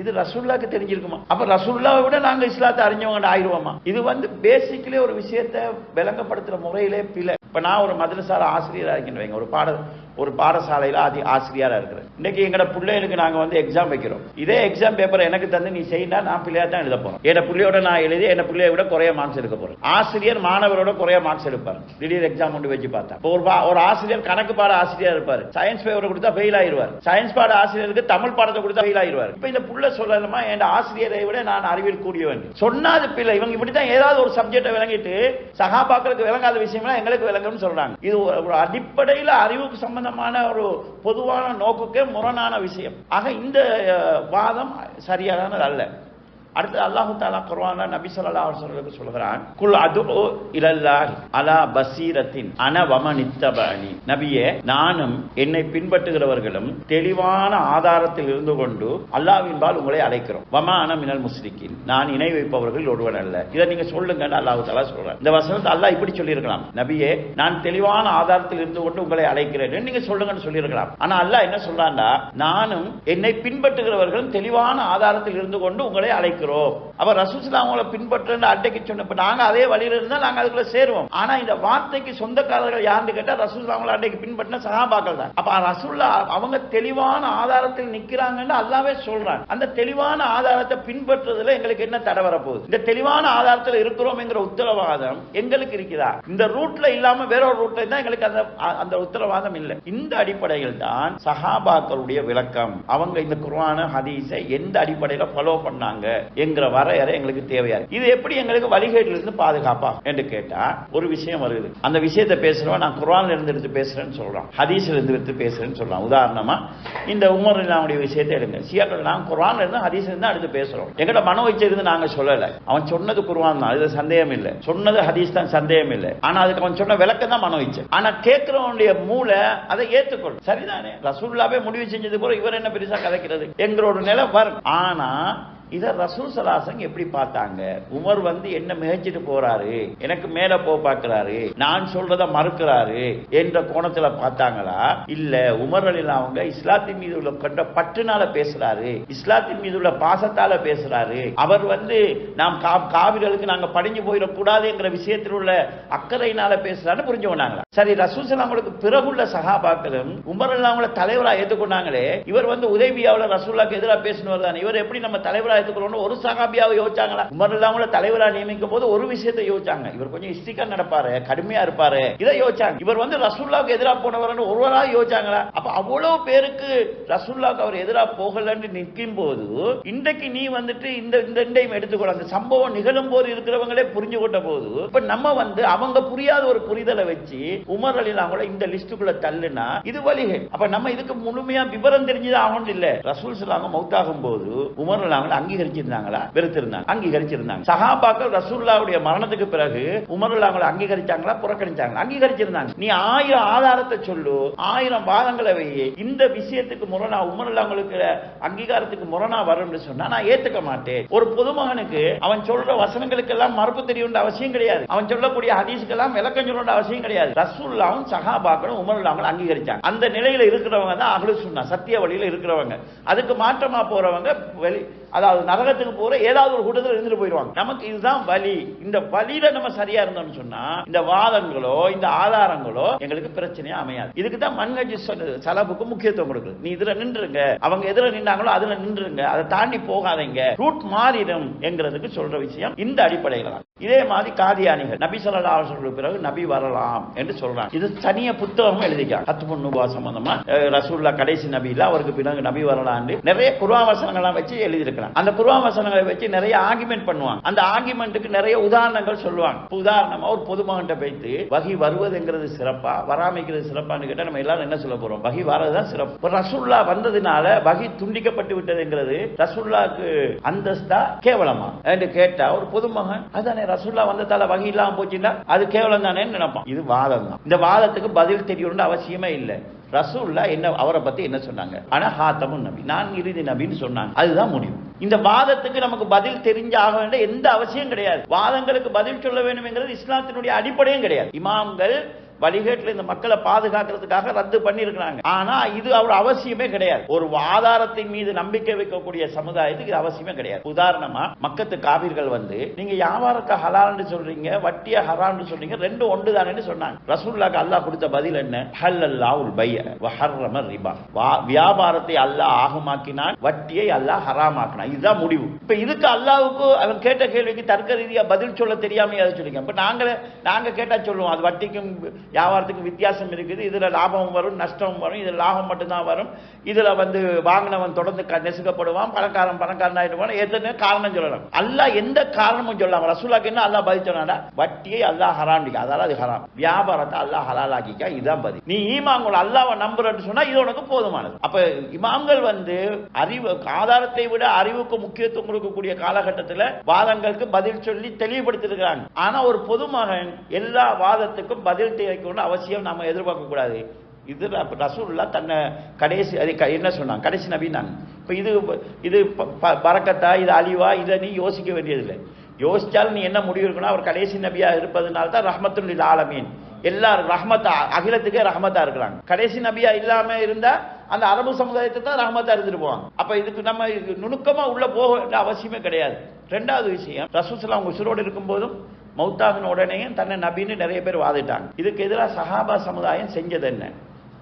இது ரசூல்லாக்கு தெரிஞ்சிருக்குமா? அப்ப ரசூல்லாவை விட நாங்க இஸ்லாத்தை அறிஞ்சவங்க ஆயிடுவோமா இது வந்து பேசிக்கலே ஒரு விஷயத்த விளங்கப்படுத்துற முறையிலே பிழை. இப்ப நான் ஒரு மதுரசார ஆசிரியரா இருக்கேன் ஒரு பாட ஒரு பாடசாலையில அதி ஆசிரியராக இருக்கிறேன். இன்னைக்கு எங்களோட பிள்ளைகளுக்கு நாங்கள் வந்து எக்ஸாம் வைக்கிறோம். இதே எக்ஸாம் பேப்பர் எனக்கு தந்து நீ செய்யினா நான் பிள்ளையா தான் எழுத போகிறோம் என் பிள்ளையோட நான் எழுதி என் பிள்ளைய விட குறைய மார்க்ஸ் எடுக்க போகிறேன் ஆசிரியர் மாணவரோட குறைய மார்க்ஸ் எடுப்பார். திடீர் எக்ஸாம் கொண்டு வச்சு பார்த்தா. ஒரு பா- ஒரு ஆசிரியர் கணக்கு பாட ஆசிரியர் இருப்பார். சயின்ஸ் பேப்பரை கொடுத்தா ஃபெயில் ஆயிருவார். சயின்ஸ் பாட ஆசிரியருக்கு தமிழ் பாடத்தை கொடுத்தா ஃபெயில் ஆயிருவார். இப்போ இந்த புள்ள சொல்லணுமா என் ஆசிரியரை விட நான் அறிவியல் கூடியவன் சொன்னாது பிள்ளை இவங்க இப்படி தான் ஏதாவது ஒரு சப்ஜெக்டை விளங்கிட்டு சகாபாக்களுக்கு விளங்காத விஷயம்லாம் எங்களுக்கு விளங்கும்னு சொல்றாங்க. இது ஒரு அடிப்படையில் அறிவுக்கு சம்பந்தம் சம்பந்தமான ஒரு பொதுவான நோக்குக்கே முரணான விஷயம். ஆக இந்த வாதம் சரியானது அல்ல. அடுத்து அல்லாஹு தாலா குர்ஆன்ல நபி சொல்லா அவர்களுக்கு சொல்கிறான் குல் அது இலல்லாஹி அலா பசீரத்தின் அன நித்தபணி நபியே நானும் என்னை பின்பற்றுகிறவர்களும் தெளிவான ஆதாரத்தில் இருந்து கொண்டு அல்லாஹ்வின்பால் உங்களை அழைக்கிறோம். வமான அன மினல் முஸ்லிக்கின் நான் இணை வைப்பவர்கள் ஒருவன் அல்ல. இதை நீங்க சொல்லுங்கன்னு அல்லாஹு தாலா சொல்றான். இந்த வசனத்தை அல்லாஹ் இப்படி சொல்லியிருக்கலாம். நபியே நான் தெளிவான ஆதாரத்தில் இருந்து கொண்டு உங்களை அழைக்கிறேன் நீங்க சொல்லுங்கன்னு சொல்லியிருக்கலாம். ஆனா அல்லாஹ் என்ன சொல்றான்டா நானும் என்னை பின்பற்றுகிறவர்களும் தெளிவான ஆதாரத்தில் இருந்து கொண்டு உங்களை இருக்கிறோம். அப்ப ரசூசலா அவங்கள பின்பற்றுன்னு அட்டைக்கு சொன்ன இப்ப நாங்க அதே வழியில இருந்தா நாங்க அதுக்குள்ள சேருவோம். ஆனா இந்த வார்த்தைக்கு சொந்தக்காரர்கள் யாருன்னு கேட்டா ரசூசலா அவங்கள அட்டைக்கு பின்பற்றின சகாபாக்கள் தான். அப்ப ரசூல்லா அவங்க தெளிவான ஆதாரத்தில் நிக்கிறாங்கன்னு அல்லாவே சொல்றாங்க. அந்த தெளிவான ஆதாரத்தை பின்பற்றுறதுல எங்களுக்கு என்ன தடை வரப்போகுது? இந்த தெளிவான ஆதாரத்தில் இருக்கிறோம் உத்தரவாதம் எங்களுக்கு இருக்குதா? இந்த ரூட்ல இல்லாம வேற ஒரு ரூட்ல தான் எங்களுக்கு அந்த அந்த உத்தரவாதம் இல்லை. இந்த அடிப்படையில் தான் சஹாபாக்களுடைய விளக்கம். அவங்க இந்த குர்வான ஹதீஸை எந்த அடிப்படையில ஃபாலோ பண்ணாங்க? என்கிற வரையறை எங்களுக்கு தேவையா இருக்கு. இது எப்படி எங்களுக்கு வழிகேட்டிலிருந்து இருந்து பாதுகாப்பா? என்று கேட்டா ஒரு விஷயம் வருது. அந்த விஷயத்தை பேசுறோம் நான் குரான்ல இருந்து எடுத்து பேசுறேன்னு சொல்றான். ஹதீஸ்ல இருந்து எடுத்து பேசுறேன்னு சொல்றான். உதாரணமா இந்த உமர் இல்லாமுடைய விஷயத்தை எடுங்க. சியாக்கள் நான் குரான்ல இருந்து ஹதீஸ்ல இருந்து எடுத்து பேசுறோம். எங்கட மன இருந்து நாங்க சொல்லல. அவன் சொன்னது குருவான் தான். அது சந்தேகம் இல்லை. சொன்னது ஹதீஸ் தான் சந்தேகம் இல்லை. ஆனா அதுக்கு அவன் சொன்ன விளக்கம் தான் மன இச்சை ஆனா கேட்கிறவனுடைய மூளை அதை ஏற்றுக்கொள்ளும் சரிதானே? ரசூல்லாவே முடிவு செஞ்சது போல இவர் என்ன பெருசா கதைக்கிறது? எங்களோட நிலை வரும். ஆனா இதை ரசூல் சலாசங் எப்படி பார்த்தாங்க? உமர் வந்து என்ன மிகச்சிட்டு போறாரு? எனக்கு மேல போ பாக்குறாரு நான் சொல்றத மறுக்கிறாரு என்ற கோணத்துல பார்த்தாங்களா? இல்ல உமர் அலி அவங்க இஸ்லாத்தின் மீது உள்ள கொண்ட பற்றுனால பேசுறாரு. இஸ்லாத்தின் மீது உள்ள பாசத்தால பேசுறாரு. அவர் வந்து நாம் கா- காவிர்களுக்கு நாங்க படிஞ்சு போயிடக்கூடாதுங்கிற விஷயத்தில் உள்ள அக்கறையினால பேசுறாரு புரிஞ்சு கொண்டாங்களா? சரி ரசூல் அவங்களுக்கு பிறகுள்ள சகாபாக்களும் உமர் அலி அவங்கள தலைவரா ஏத்துக்கொண்டாங்களே. இவர் வந்து உதவியாவில் ரசூல்லாக்கு எதிராக பேசினவர் தான். இவர் எப்படி நம்ம தலைவரா ஏத்துக்கணும்னு ஒரு சகாபியாவை யோசிச்சாங்களா? உமர் இல்லாமல் தலைவரா நியமிக்கும் போது ஒரு விஷயத்தை யோசிச்சாங்க. இவர் கொஞ்சம் இஸ்டிக்கா நடப்பாரு கடுமையா இருப்பாரு. இதை யோசிச்சாங்க. இவர் வந்து ரசூல்லாவுக்கு எதிராக போனவர்னு ஒருவராக யோசிச்சாங்களா? அப்ப அவ்வளவு பேருக்கு ரசூல்லாவுக்கு அவர் எதிராக போகலன்னு நிற்கும் போது இன்றைக்கு நீ வந்துட்டு இந்த இந்த இண்டையும் எடுத்துக்கொள்ள அந்த சம்பவம் நிகழும் போது இருக்கிறவங்களே புரிஞ்சு கொண்ட போது இப்ப நம்ம வந்து அவங்க புரியாத ஒரு புரிதலை வச்சு உமர் அலி அவங்கள இந்த லிஸ்டுக்குள்ள தள்ளுனா இது வழிகள். அப்ப நம்ம இதுக்கு முழுமையா விவரம் தெரிஞ்சுதான் ஆகணும் இல்ல. ரசூல் சொல்லாங்க மௌத்தாகும் போது உமர் அலி அவங்களை அங்கீகரிச்சிருந்தாங்களா? வெறுத்திருந்தாங்க. அங்கீகரிச்சிருந்தாங்க. சகாபாக்கள் ரசூல்லாவுடைய மரணத்துக்கு பிறகு உமருல்லா அவங்களை அங்கீகரிச்சாங்களா? புறக்கணிச்சாங்களா? அங்கீகரிச்சிருந்தாங்க. நீ ஆயிரம் ஆதாரத்தை சொல்லு ஆயிரம் வாதங்களை வை. இந்த விஷயத்துக்கு முரணா உமருல்லா அவங்களுக்கு அங்கீகாரத்துக்கு முரணா வரும்னு சொன்னா நான் ஏத்துக்க மாட்டேன். ஒரு பொதுமகனுக்கு அவன் சொல்ற வசனங்களுக்கு எல்லாம் மறுப்பு தெரியும் அவசியம் கிடையாது. அவன் சொல்லக்கூடிய ஹதீஸுக்கெல்லாம் விளக்கம் சொல்ல அவசியம் கிடையாது. ரசூல்லாவும் சஹாபாக்களும் உமருல்லாவும் அங்கீகரிச்சாங்க. அந்த நிலையில இருக்கிறவங்க தான் அகலு சுன்னா சத்திய வழியில இருக்கிறவங்க. அதுக்கு மாற்றமா போறவங்க வெளி அதாவது நரகத்துக்கு போற ஏதாவது ஒரு கூட்டத்தில் இருந்துட்டு போயிடுவாங்க நமக்கு இதுதான் வலி. இந்த வழியில நம்ம சரியா இருந்தோம்னு சொன்னா இந்த வாதங்களோ இந்த ஆதாரங்களோ எங்களுக்கு பிரச்சனையா அமையாது. இதுக்கு தான் மன்ஹஜ் சொன்னது சலபுக்கு முக்கியத்துவம் கொடுக்குது நீ இதுல நின்றுங்க அவங்க எதுல நின்றாங்களோ அதுல நின்றுங்க அதை தாண்டி போகாதீங்க. ரூட் மாறிடும் என்கிறதுக்கு சொல்ற விஷயம் இந்த அடிப்படையில தான். இதே மாதிரி காதியானிகள். நபி சொல்லா அவர்களுக்கு பிறகு நபி வரலாம் என்று சொல்றாங்க. இது தனிய புத்தகமும் எழுதிக்காங்க ஹத்துமுன் நுபா சம்பந்தமா ரசூல்லா கடைசி நபியில அவருக்கு பிறகு நபி வரலாம் நிறைய குர்ஆன் வசனங்கள்லாம் வச்சு எழுதியிருக்கிறாங்க. அந்த குர்ஆன் வசனங்களை வச்சு நிறைய ஆர்குமெண்ட் பண்ணுவாங்க. அந்த ஆர்குமெண்ட்டுக்கு நிறைய உதாரணங்கள் சொல்லுவாங்க. உதாரணமா ஒரு பொதுமகன்கிட்ட வைத்து வகி வருவதுங்கிறது சிறப்பா? வராமைக்கிறது சிறப்பான்னு கேட்டா நம்ம எல்லாரும் என்ன சொல்ல போறோம்? வகி வரதுதான் சிறப்பு. ரசூல்லா வந்ததுனால வகி துண்டிக்கப்பட்டு விட்டதுங்கிறது ரசூல்லாக்கு அந்தஸ்தா கேவலமா? என்று கேட்டா ஒரு பொதுமகன் அதானே ரசுல்லா வந்ததால வகை இல்லாம போச்சுன்னா அது கேவலம் தானே நினைப்பான். இது வாதம் தான். இந்த வாதத்துக்கு பதில் தெரியணும்னு அவசியமே இல்லை. ரசூல்லா என்ன அவரை பத்தி என்ன சொன்னாங்க? ஆனா ஹாத்தமும் நபி. நான் இறுதி நபின்னு சொன்னாங்க. அதுதான் முடிவு. இந்த வாதத்துக்கு நமக்கு பதில் தெரிஞ்சாக வேண்டிய எந்த அவசியம் கிடையாது. வாதங்களுக்கு பதில் சொல்ல வேண்டும்ங்கிறது இஸ்லாத்தினுடைய அடிப்படையும் கிடையாது. இமாம்கள் வழிகேட்டில் இந்த மக்களை பாதுகாக்கிறதுக்காக ரத்து பண்ணியிருக்கிறாங்க. ஆனா இது அவர் அவசியமே கிடையாது. ஒரு ஆதாரத்தின் மீது நம்பிக்கை வைக்கக்கூடிய சமுதாயத்துக்கு இது அவசியமே கிடையாது. உதாரணமா மக்கத்து காவிர்கள் வந்து நீங்க வியாபாரத்தை ஹலால்னு சொல்றீங்க வட்டிய ஹராம்னு சொல்றீங்க ரெண்டு ஒன்று தானேன்னு சொன்னாங்க. ரசூல்லாக்கு அல்லாஹ் கொடுத்த பதில் என்ன? ஹல் அல்லாஹுல் பைய ஹர்ரம ரிபா. வா- வியாபாரத்தை அல்லாஹ் ஆகமாக்கினான் வட்டியை அல்லாஹ் ஹராமாக்கினான். இதுதான் முடிவு. இப்ப இதுக்கு அல்லாவுக்கு அவன் கேட்ட கேள்விக்கு தர்க்க ரீதியா பதில் சொல்ல தெரியாம அதை சொல்லிங்க. இப்ப நாங்களே நாங்க கேட்டா சொல்லுவோம் அது வட்டிக்கும் வியாபாரத்துக்கு வித்தியாசம் இருக்குது. இதில் லாபமும் வரும் நஷ்டமும் வரும் இதில் லாபம் மட்டும்தான் வரும். இதில் வந்து வாங்கினவன் தொடர்ந்து க- நெசுக்கப்படுவான் பணக்காரன் பணக்காரன் ஆயிடுவான் எத்தனை காரணம் சொல்லலாம். அல்லா எந்த காரணமும் சொல்லாம ரசூலாக்கு என்ன அல்லா பதில் சொன்னாடா வட்டியை அல்லாஹ் ஹராம் அதால அது ஹராம். வியாபாரத்தை அல்லாஹ் ஹலாலாக்கிக்கா. இதுதான் பதில். நீ ஈமாங்கள் அல்லாவை நம்புறன்னு சொன்னா இது உனக்கு போதுமானது. அப்ப இமாம்கள் வந்து அறிவு ஆதாரத்தை விட அறிவுக்கு முக்கியத்துவம் கொடுக்கக்கூடிய காலகட்டத்தில் வாதங்களுக்கு பதில் சொல்லி தெளிவுபடுத்திருக்கிறாங்க. ஆனா ஒரு பொதுமகன் எல்லா வாதத்துக்கும் பதில் இருக்கணும்னு அவசியம் நம்ம எதிர்பார்க்கக்கூடாது இது ரசூல்லா தன்னை கடைசி அது க- என்ன சொன்னாங்க கடைசி நபி இப்போ இது இது ப- ப- இது அழிவா இதை நீ யோசிக்க வேண்டியதில்லை. யோசித்தாலும் நீ என்ன முடிவு இருக்கணும் அவர் கடைசி நபியா இருப்பதனால தான் ரஹ்மத்துல் ஆலமீன். எல்லாரும் ரஹமத்தா அகிலத்துக்கே ரஹமத்தா இருக்கிறாங்க. கடைசி நபியா இல்லாம இருந்தா அந்த அரபு சமுதாயத்தை தான் ரஹமத்தா இருந்துட்டு போவாங்க. அப்ப இதுக்கு நம்ம இது நுணுக்கமா உள்ள போக வேண்டிய அவசியமே கிடையாது. ரெண்டாவது விஷயம் ரசூசலாம் அவங்க உசுரோடு இருக்கும்போதும் மௌத்தாகின உடனேயும் தன்னை நபின்னு நிறைய பேர் வாதிட்டாங்க. இதுக்கு எதிராக சஹாபா சமுதாயம் செஞ்சது என்ன?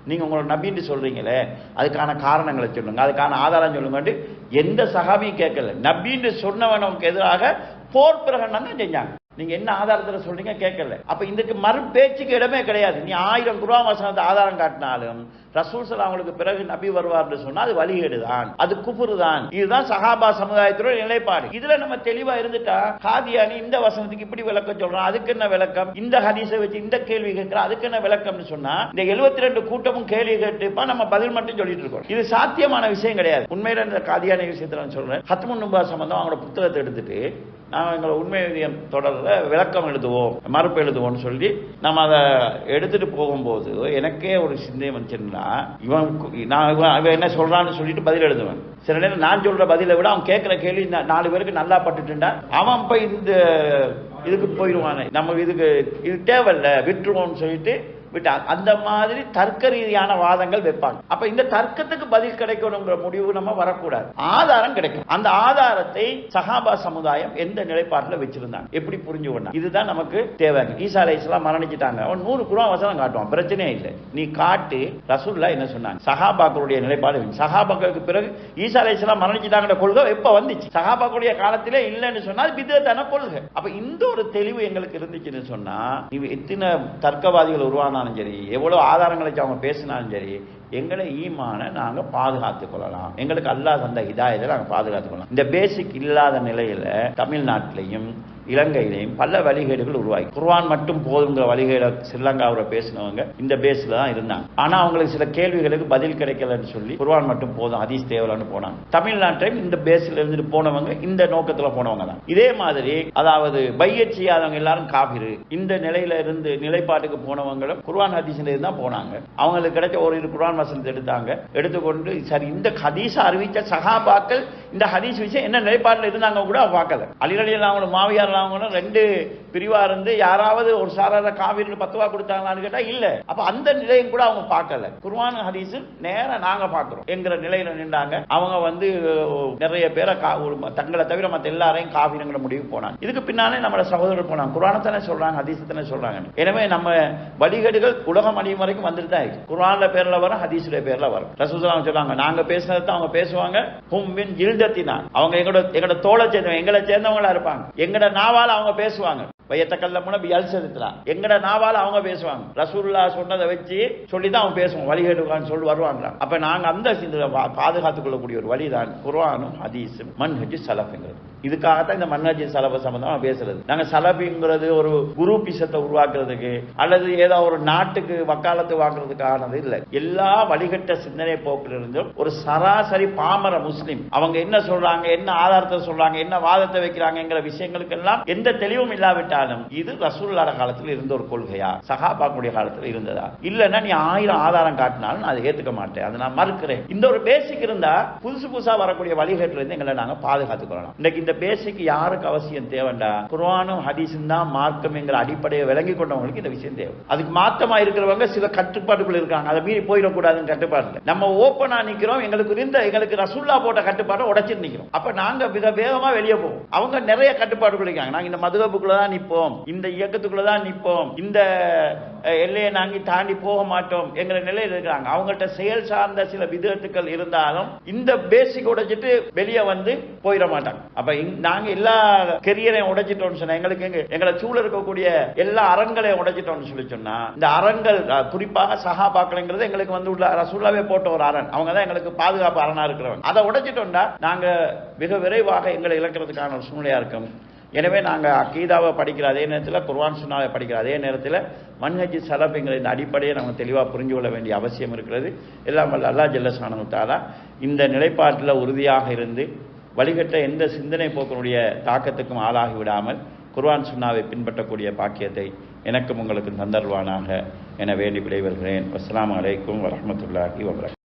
நீங்கள் உங்களோட நபின்னு சொல்கிறீங்களே அதுக்கான காரணங்களை சொல்லுங்க அதுக்கான ஆதாரம் சொல்லுங்கன்ட்டு எந்த சகாபியும் கேட்கல. நபின்னு சொன்னவனுக்கு எதிராக போர் பிரகடனம் தான் செஞ்சாங்க. நீங்க என்ன ஆதாரத்துல சொல்றீங்க கேட்கல. அப்ப இதுக்கு மறு பேச்சுக்கு இடமே கிடையாது. நீ ஆயிரம் குருவா வசனத்தை ஆதாரம் காட்டினாலும் ரசூல் ஸல்லல்லாஹு அவங்களுக்கு பிறகு நபி வருவார்னு சொன்னா அது வழிகேடு தான். அது குபுரு தான். இதுதான் சஹாபா சமுதாயத்தோட நிலைப்பாடு. இதுல நம்ம தெளிவா இருந்துட்டா காதியானி இந்த வசனத்துக்கு இப்படி விளக்கம் சொல்றான் அதுக்கு என்ன விளக்கம்? இந்த ஹதீஸை வச்சு இந்த கேள்வி கேட்கிறான் அதுக்கு என்ன விளக்கம்னு சொன்னா இந்த 72 ரெண்டு கூட்டமும் கேள்வி கேட்டுப்பா நம்ம பதில் மட்டும் சொல்லிட்டு இருக்கோம். இது சாத்தியமான விஷயம் கிடையாது. உண்மையில இந்த காதியானி விஷயத்துல சொல்றேன். ஹத்முன் நுபா சம்பந்தம் அவங்களோட புத்தகத்தை எடுத்துட்டு நான் எங்களை உண்மை தொடர்ல விளக்கம் எழுதுவோம் மறுப்பு எழுதுவோம்னு சொல்லி நம்ம அதை எடுத்துட்டு போகும்போது எனக்கே ஒரு சிந்தனை வந்துச்சுன்னா இவன் நான் இவன் என்ன சொல்றான்னு சொல்லிட்டு பதில் எழுதுவேன். சில நேரம் நான் சொல்ற பதிலை விட அவன் கேட்கிற கேள்வி நாலு பேருக்கு நல்லா பட்டுட்டுண்டா அவன் போய் இந்த இதுக்கு போயிடுவானே. நம்ம இதுக்கு இது தேவையில்ல விட்டுருவோம்னு சொல்லிட்டு விட்டா அந்த மாதிரி தர்க்க ரீதியான வாதங்கள் வைப்பாங்க. அப்ப இந்த தர்க்கத்துக்கு பதில் கிடைக்கணுங்கிற முடிவு நம்ம வரக்கூடாது. ஆதாரம் கிடைக்கும். அந்த ஆதாரத்தை சஹாபா சமுதாயம் எந்த நிலைப்பாட்டில் வச்சிருந்தாங்க? எப்படி புரிஞ்சு இதுதான் நமக்கு தேவை ஈசா அலைஹிஸ்ஸலாம் மரணிச்சிட்டாங்க. அவன் நூறு குரான் வசனம் காட்டுவான். பிரச்சனையே இல்லை. நீ காட்டு ரசூல்லா என்ன சொன்னாங்க? சஹாபாக்களுடைய நிலைப்பாடு சகாபாக்களுக்கு சஹாபாக்களுக்கு பிறகு ஈசா அலைஹிஸ்ஸலாம் மரணிச்சிட்டாங்கிற கொள்கை எப்ப வந்துச்சு. சஹாபாக்களுடைய காலத்திலே இல்லைன்னு சொன்னால் பிதத்தான கொள்கை. அப்ப இந்த ஒரு தெளிவு எங்களுக்கு இருந்துச்சுன்னு சொன்னா இவ எத்தனை தர்க்கவாதிகள் சொன்னாலும் சரி எவ்வளோ ஆதாரங்களை வச்சு அவங்க பேசினாலும் சரி எங்களை ஈமான நாங்கள் பாதுகாத்து கொள்ளலாம். எங்களுக்கு அல்லாத அந்த இதாயத்தை நாங்கள் பாதுகாத்து கொள்ளலாம். இந்த பேசிக் இல்லாத நிலையில் தமிழ்நாட்டிலையும் இலங்கையிலையும் பல வழிகேடுகள் உருவாகி. குர்வான் மட்டும் போதுங்கிற வழிகேட ஸ்ரீலங்காவில் பேசினவங்க இந்த பேஸ்ல தான் இருந்தாங்க. ஆனா அவங்களுக்கு சில கேள்விகளுக்கு பதில் கிடைக்கலன்னு சொல்லி குர்வான் மட்டும் போதும் அதீஸ் தேவலன்னு போனாங்க. தமிழ்நாட்டையும் இந்த பேஸ்ல இருந்துட்டு போனவங்க இந்த நோக்கத்துல போனவங்க தான். இதே மாதிரி அதாவது பையச் செய்யாதவங்க எல்லாரும் காபிரு. இந்த நிலையில இருந்து நிலைப்பாட்டுக்கு போனவங்களும் குர்வான் ஹதீஸ்ல தான் போனாங்க. அவங்களுக்கு கிடைச்ச ஒரு இரு வசனத்தை எடுத்தாங்க. எடுத்துக்கொண்டு சரி இந்த ஹதீஸ் அறிவிச்ச சகாபாக்கள் இந்த ஹதீஸ் விஷயம் என்ன நிலைப்பாட்டில் இருந்தாங்க கூட பார்க்கல. அலிரலி இல்லாமலும் மாவியார் இல்லாமலும் ரெண்டு பிரிவா இருந்து யாராவது ஒரு சாரார காவிரின்னு பத்துவா கொடுத்தாங்களான்னு கேட்டா இல்ல. அப்ப அந்த நிலையும் கூட அவங்க பார்க்கல. குர்ஆன் ஹதீஸ் நேரம் நாங்க பாக்குறோம் என்கிற நிலையில நின்றாங்க. அவங்க வந்து நிறைய பேரை கா- ஒரு தங்களை தவிர மத்த எல்லாரையும் காவிரிங்கிற முடிவு போனாங்க. இதுக்கு பின்னாலே நம்மள சகோதரர் போனாங்க. குரானத்தானே சொல்றாங்க ஹதீசத்தானே சொல்றாங்க எனவே நம்ம வழிகேடுகள் உலகம் அழியும் வரைக்கும் வந்துட்டு தான் இருக்கு. குரான்ல பேர்ல வரும் ஹதீஸ்ல பேர்ல வரும். ரசூசலாம் சொல்றாங்க நாங்க பேசுனதை அவங்க பேசுவாங்க. ஹும் மின் ஜில்தத்தினா அவங்க எங்களோட எங்களோட தோலை சேர்ந்தவங்க எங்களை சேர்ந்தவங்களா இருப்பாங்க. எங்கட நாவால் அவங்க பேசுவாங்க. வயத்தக்கல்லமுன பியல் செலுத்தலாம் எங்கட நாவால அவங்க பேசுவாங்க. ரசூல்லா சொன்னதை வச்சு சொல்லி தான் அவங்க பேசுவாங்க. வழிகேடுவான்னு சொல்லி வருவாங்க அப்ப நாங்க அந்த சிந்தனை பாதுகாத்துக் கொள்ளக்கூடிய ஒரு வழிதான் குர்வானும் ஹதீஸும் மன்ஹஜ் சலஃப்ங்கிறது. இதுக்காகத்தான் இந்த மன்னாஜி சலபை சம்பந்தமா பேசுறது. நாங்க சலபிங்கிறது ஒரு குரு பிசத்தை உருவாக்குறதுக்கு அல்லது ஏதோ ஒரு நாட்டுக்கு வக்காலத்து வாக்குறதுக்கானது இல்ல. எல்லா வழிகட்ட சிந்தனை போக்கிலிருந்தும் ஒரு சராசரி பாமர முஸ்லிம் அவங்க என்ன சொல்றாங்க என்ன ஆதாரத்தை சொல்றாங்க என்ன வாதத்தை வைக்கிறாங்கிற விஷயங்களுக்கெல்லாம் எந்த தெளிவும் இல்லாவிட்டாலும் இது ரசூல்லாட காலத்தில் இருந்த ஒரு கொள்கையா? சகாபாக்குடைய காலத்தில் இருந்ததா? இல்லைன்னா நீ ஆயிரம் ஆதாரம் காட்டினாலும் நான் அதை ஏத்துக்க மாட்டேன். அதை நான் மறுக்கிறேன். இந்த ஒரு பேசிக் இருந்தா புதுசு புதுசா வரக்கூடிய வழிகட்டிலிருந்து எங்களை நாங்க பாதுகாத்துக் கொள்ளலாம். இன்னைக்கு இந்த பேசிக் யாருக்கு அவசியம் தேவைண்டா? குர்வானும் ஹதீஸும் தான் மார்க்கம் என்கிற அடிப்படையை விளங்கி கொண்டவங்களுக்கு இந்த விஷயம் தேவை. அதுக்கு மாத்தமா இருக்கிறவங்க சில கட்டுப்பாட்டுக்குள்ள இருக்காங்க. அதை மீறி போயிடக்கூடாதுன்னு கட்டுப்பாடு நம்ம ஓப்பனா நிக்கிறோம். எங்களுக்கு இருந்த எங்களுக்கு ரசுல்லா போட்ட கட்டுப்பாட்டை உடைச்சிட்டு நிக்கிறோம். அப்ப நாங்க மிக வேகமா வெளியே போவோம். அவங்க நிறைய கட்டுப்பாடுகள் இருக்காங்க. நாங்க இந்த மதுகப்புக்குள்ள தான் நிற்போம் இந்த இயக்கத்துக்குள்ள தான் நிற்போம் இந்த எல்லையை நாங்க தாண்டி போக மாட்டோம் என்கிற நிலையில் இருக்கிறாங்க. அவங்கள்ட்ட செயல் சார்ந்த சில விதத்துக்கள் இருந்தாலும் இந்த பேசிக் உடைச்சிட்டு வெளியே வந்து போயிட மாட்டாங்க. அப்ப இங்க- நாங்க எல்லா கெரியரையும் உடைச்சிட்டோம்னு சொன்னா எங்களுக்கு எங்க எங்களை சூழ இருக்கக்கூடிய எல்லா அரண்களையும் உடைச்சிட்டோம்னு சொல்லி சொன்னா இந்த அரண்கள் குறிப்பாக சகாபாக்கள்ங்கிறது எங்களுக்கு வந்து உள்ள ரசூல்லாவே போட்ட ஒரு அரண். அவங்க தான் எங்களுக்கு பாதுகாப்பு அரணா இருக்கிறவங்க. அதை உடைச்சிட்டோம்னா நாங்க மிக விரைவாக எங்களை இழக்கிறதுக்கான ஒரு சூழ்நிலையா இருக்கும். எனவே நாங்கள் அக்கீதாவை படிக்கிற அதே நேரத்தில் குர்வான் சுனாவை படிக்கிற அதே நேரத்தில் மன்ஹஜ் சலபுங்கிற இந்த அடிப்படையை நம்ம தெளிவாக புரிஞ்சு கொள்ள வேண்டிய அவசியம் இருக்கிறது. எல்லாம் வல்ல அல்லாஹ் ஜல்லசானு இந்த நிலைப்பாட்டில் உறுதியாக இருந்து வழிகட்ட எந்த சிந்தனை போக்கனுடைய தாக்கத்துக்கும் ஆளாகி விடாமல் குர்வான் சுன்னாவை பின்பற்றக்கூடிய பாக்கியத்தை எனக்கும் உங்களுக்கும் தந்தருவானாக என வேண்டி விடைபெறுகிறேன். அஸ்லாம் அலைக்கும் வரமத்துல்லாஹி வபரகாத்துஹு